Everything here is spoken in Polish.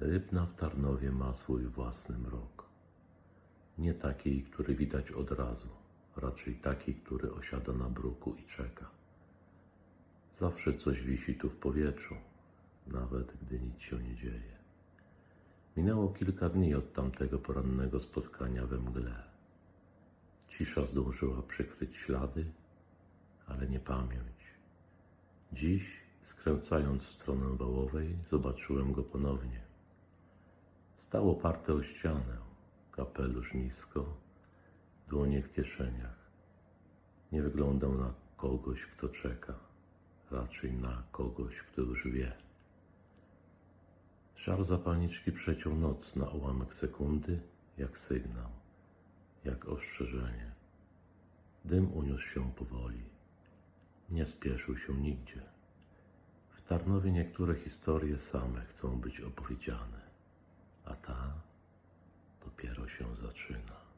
Rybna w Tarnowie ma swój własny mrok. Nie taki, który widać od razu, raczej taki, który osiada na bruku i czeka. Zawsze coś wisi tu w powietrzu, nawet gdy nic się nie dzieje. Minęło kilka dni od tamtego porannego spotkania we mgle. Cisza zdążyła przykryć ślady, ale nie pamięć. Dziś, skręcając stronę Wałowej, zobaczyłem go ponownie. Stał oparte o ścianę, kapelusz nisko, dłonie w kieszeniach. Nie wyglądał na kogoś, kto czeka, raczej na kogoś, kto już wie. Żar zapalniczki przeciął noc na ułamek sekundy, jak sygnał, jak ostrzeżenie. Dym uniósł się powoli. Nie spieszył się nigdzie. W Tarnowie niektóre historie same chcą być opowiedziane, a ta dopiero się zaczyna.